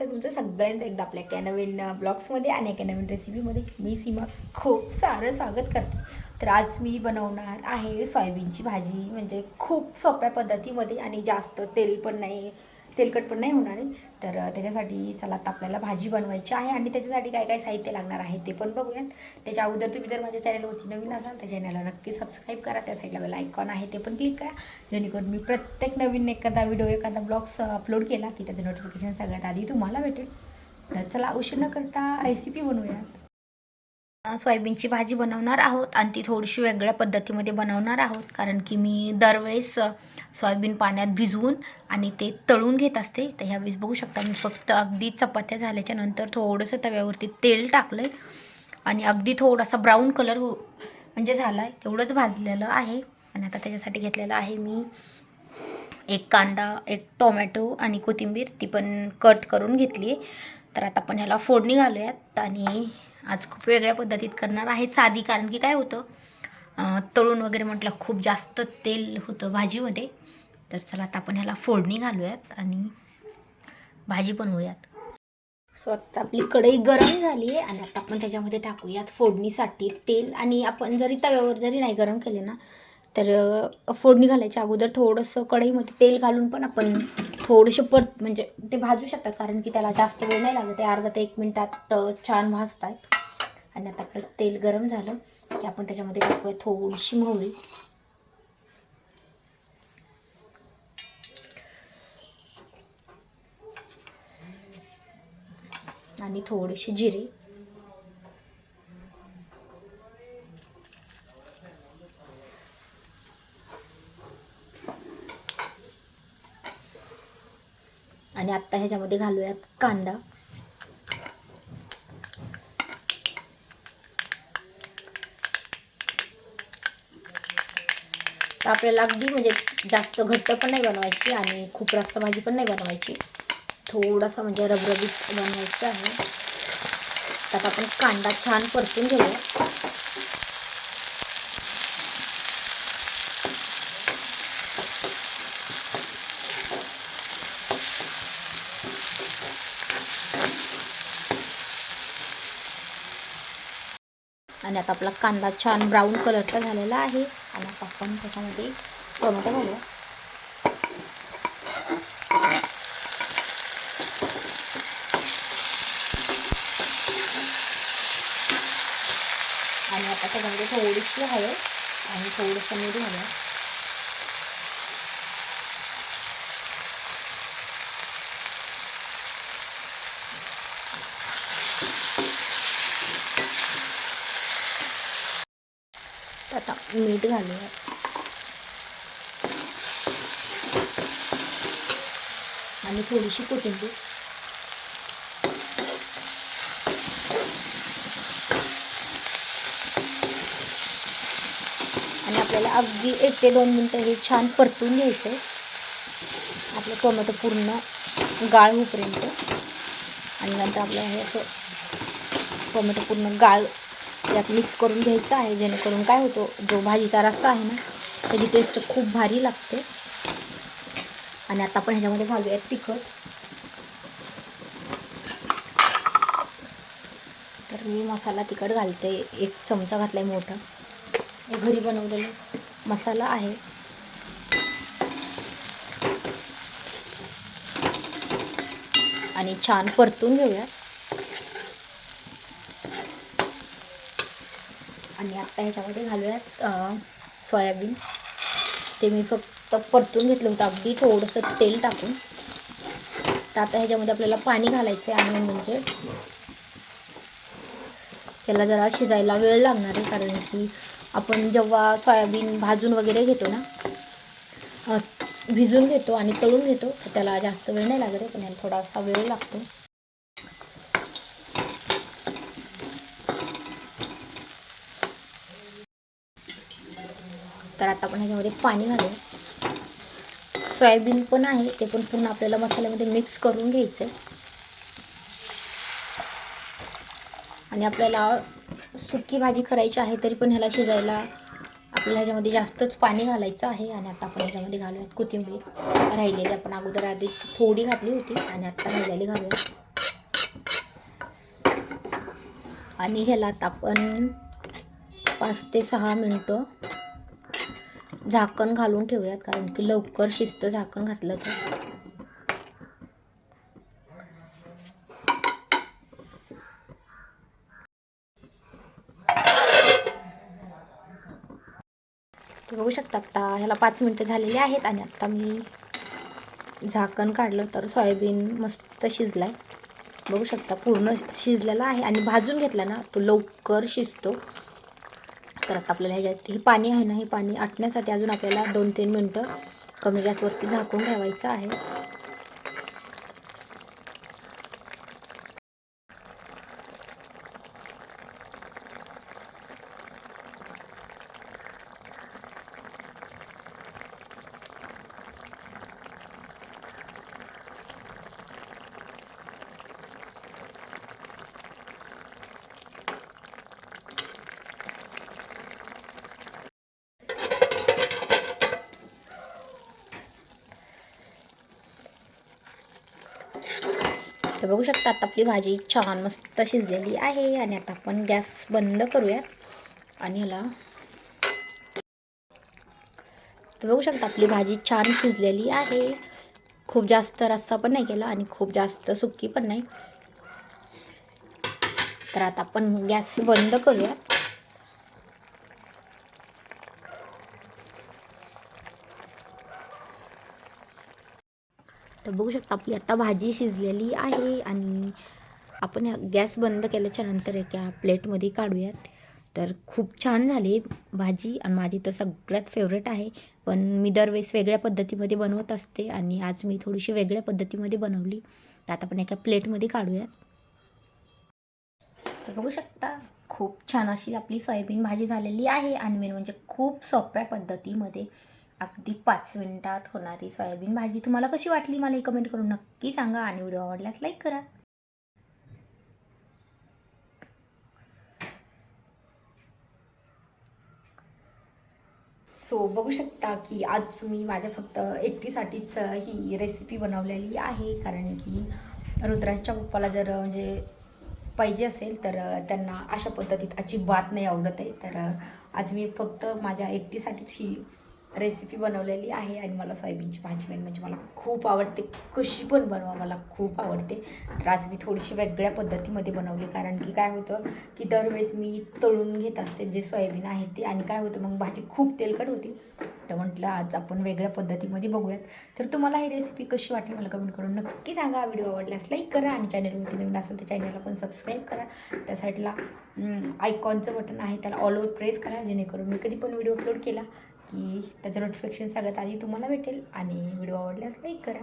आहे तुमचं सगळ्यांचं एकदा आपल्या एका नवीन ब्लॉग्समध्ये आणि एका नवीन रेसिपीमध्ये मी सीमा खूप सारं स्वागत करते. तर आज मी बनवणार आहे सोयाबीनची भाजी. म्हणजे खूप सोप्या पद्धतीमध्ये आणि जास्त तेल पण नाही. तेलकट पण नाही होणार आहे. तर त्याच्यासाठी चला आता आपल्याला भाजी बनवायची आहे आणि त्याच्यासाठी काय काय साहित्य लागणार आहे ते पण बघूयात. त्याच्या अगोदर तुम्ही जर माझ्या चॅनलवरती नवीन असाल तर चॅनलला नक्की सबस्क्राईब करा. त्या साईडला बेल आयकॉन आहे ते पण क्लिक करा. जेणेकरून मी प्रत्येक नवीन एखादा व्हिडिओ एखादा ब्लॉग्स अपलोड केला की त्याचं नोटिफिकेशन सगळ्यात आधी तुम्हाला भेटेल. तर चला उशीर न करता रेसिपी बनवूयात. सोयाबीनची भाजी बनवणार आहोत आणि ती थोडीशी वेगळ्या पद्धतीमध्ये बनवणार आहोत. कारण की मी दरवेळेस सोयाबीन पाण्यात भिजवून आणि ते तळून घेत असते. तर ह्यावेळेस बघू शकता मी फक्त अगदी चपात्या झाल्याच्यानंतर थोडंसं तव्यावरती तेल टाकलं आहे आणि अगदी थोडासा ब्राऊन कलर हो म्हणजे झाला आहे तेवढंच भाजलेलं आहे. आणि आता त्याच्यासाठी घेतलेलं आहे मी एक कांदा एक टोमॅटो आणि कोथिंबीर ती पण कट करून घेतली आहे तर आता आपण ह्याला फोडणी घालूयात आणि आज खूप वेगळ्या पद्धतीत करणार आहे. साधी कारण की काय होतं तळून वगैरे म्हटलं खूप जास्त तेल होतं भाजीमध्ये. तर चला आता आपण ह्याला फोडणी घालूयात आणि भाजी बनवूयात. सो आता आपली कढई गरम झाली आहे आणि आता आपण त्याच्यामध्ये टाकूयात फोडणीसाठी तेल. आणि आपण जरी तव्यावर जरी नाही गरम केले ना तर फोडणी घालायच्या अगोदर थोडंसं कढईमध्ये तेल घालून पण आपण थोडंसं परत म्हणजे ते भाजू शकतात कारण की त्याला जास्त वेळ नाही लागत. ते अर्धा ते एक मिनटात छान छान भाजतात आणि आता आपलं तेल गरम झालं की आपण त्याच्यामध्ये टाकूया थोडीशी मोहरी. आणि थोडेसे जिरे. आत्ता ह्याच्यामध्ये घालूयात कांदा. तर आपल्याला अगदी म्हणजे जास्त घट्ट पण नाही बनवायची आणि खूप रस्सा भाजी पण नाही बनवायची. थोडासा म्हणजे रबरबीत बनवायचं आहे. त्यात आपण कांदा छान परतून घेऊया. आणि आता आपला कांदा छान ब्राऊन कलरचा झालेला आहे. आणि आता आपण त्याच्यामध्ये टोमॅटो घालूया. आणि आता त्याच्यामध्ये थोडीशी हळद आणि थोडंसं मीठ घालूया. आता मीठ घालूया. आणि थोडीशी कोथिंबीर. आणि आपल्याला अगदी एक ते दोन मिनटं हे छान परतून घ्यायचं आहे. आपलं टोमॅटो पूर्ण गाळ होईपर्यंत. आणि नंतर आपलं हे असं टोमॅटो पूर्ण गाळ यात मिक्स करून घ्यायचं आहे जेणेकरून काय होतो जो भाजीचा रस्ता आहे ना त्याची टेस्ट खूप भारी लागते. आणि आता आपण ह्याच्यामध्ये घालूयात तिखट. तर मी मसाला तिखट घालते एक चमचा घातला आहे मोठा. हे घरी बनवलेला मसाला आहे. आणि छान परतून घेऊयात. आणि आता ह्याच्यामध्ये घालूयात सोयाबीन. ते मी फक्त परतून घेतलं होतं. अगदी थोडंसं तेल टाकून. तर आता ह्याच्यामध्ये आपल्याला पाणी घालायचं आहे आणि म्हणजे त्याला जरा शिजायला वेळ लागणार आहे कारण की आपण जेव्हा सोयाबीन भाजून वगैरे घेतो ना भिजून घेतो आणि तळून घेतो त्याला जास्त वेळ नाही लागत आहे पण याला थोडासा वेळ लागतो. तर आता आपण ह्याच्यामध्ये पाणी घालूया. सोयाबीन पण आहे ते पण पूर्ण आपल्याला मसाल्यामध्ये मिक्स करून घ्यायचं आहे आणि आपल्याला सुकी भाजी करायची आहे तरी पण ह्याला शिजायला आपल्याला ह्याच्यामध्ये जास्तच पाणी घालायचं आहे. आणि आता आपण ह्याच्यामध्ये घालूयात कोथिंबीर. राहिलेली आपण अगोदर आधी थोडी घातली होती आणि आत्ता राहिलेली घालूया. आणि ह्याला आता आपण पाच ते सहा मिनटं झाकण घालून ठेवूयात कारण की लवकर शिस्त झाकण घातलं तर. बघू शकता आत्ता ह्याला पाच मिनटं झालेली आहेत आणि आत्ता मी झाकण काढलं तर सोयाबीन मस्त शिजलाय. बघू शकता पूर्ण शिजलेला आहे आणि भाजून घेतला ना तो लवकर शिजतो. परत आपल्याला ह्याच्यात. हे पाणी आहे ना हे पाणी आटण्यासाठी अजून आपल्याला दोन तीन मिनटं कमी गॅसवरती झाकून ठेवायचं आहे. तर बघू शकता आता आपली भाजी छान मस्त शिजलेली आहे आणि आता आपण गॅस बंद करूया. आणि ह्याला तर बघू शकता आपली भाजी छान शिजलेली आहे. खूप जास्त रस्सा पण नाही केला आणि खूप जास्त सुकी पण नाही. तर आता आपण गॅस बंद करूया. तर बघू शकता आपली आता भाजी शिजलेली आहे आणि आपण गॅस बंद केल्याच्यानंतर एका प्लेटमध्ये काढूयात. तर खूप छान झाली भाजी आणि माझी तर सगळ्यात फेवरेट आहे. पण मी दरवेळेस वेगळ्या पद्धतीमध्ये बनवत असते आणि आज मी थोडीशी वेगळ्या पद्धतीमध्ये बनवली. तर आता आपण एका प्लेटमध्ये काढूयात. तर बघू शकता खूप छान अशी आपली सोयाबीन भाजी झालेली आहे आणि मेन म्हणजे खूप सोप्या पद्धतीमध्ये अगदी पाच मिनिटात होणारी सोयाबीन भाजी. तुम्हाला कशी वाटली मला कमेंट करून नक्की सांगा आणि व्हिडिओ आवडल्यास लाईक करा. सो बघू शकता की आज मी माझ्या फक्त एकटीसाठीच ही रेसिपी बनवलेली आहे. कारण की रुद्राजच्या पप्पाला जर म्हणजे पाहिजे असेल तर त्यांना अशा पद्धतीत अजिबात नाही आवडत आहे. तर आज मी फक्त माझ्या एकटीसाठीच ही रेसिपी बनवलेली आहे आणि मला सोयाबीनची भाजी मेन म्हणजे मला खूप आवडते. कशी पण बनवा मला खूप आवडते. तर आज मी थोडीशी वेगळ्या पद्धतीमध्ये बनवली कारण की काय होतं की दरवेळेस मी तळून घेत असते जे सोयाबीन आहे ते. आणि काय होतं मग भाजी खूप तेलकट होती. तर म्हटलं आज आपण वेगळ्या पद्धतीमध्ये बघूयात. तर तुम्हाला ही रेसिपी कशी वाटली मला कमेंट करून नक्की सांगा. व्हिडिओ आवडल्यास लाईक करा आणि चॅनलवरती नवीन असेल तर चॅनलला पण सबस्क्राईब करा. त्या साईडला आयकॉनचं बटन आहे त्याला ऑल ओवर प्रेस करा जेणेकरून मी कधी पण व्हिडिओ अपलोड केला की त्याचं नोटिफिकेशन सगळ्यात आधी तुम्हाला भेटेल आणि व्हिडिओ आवडल्यास लाईक करा.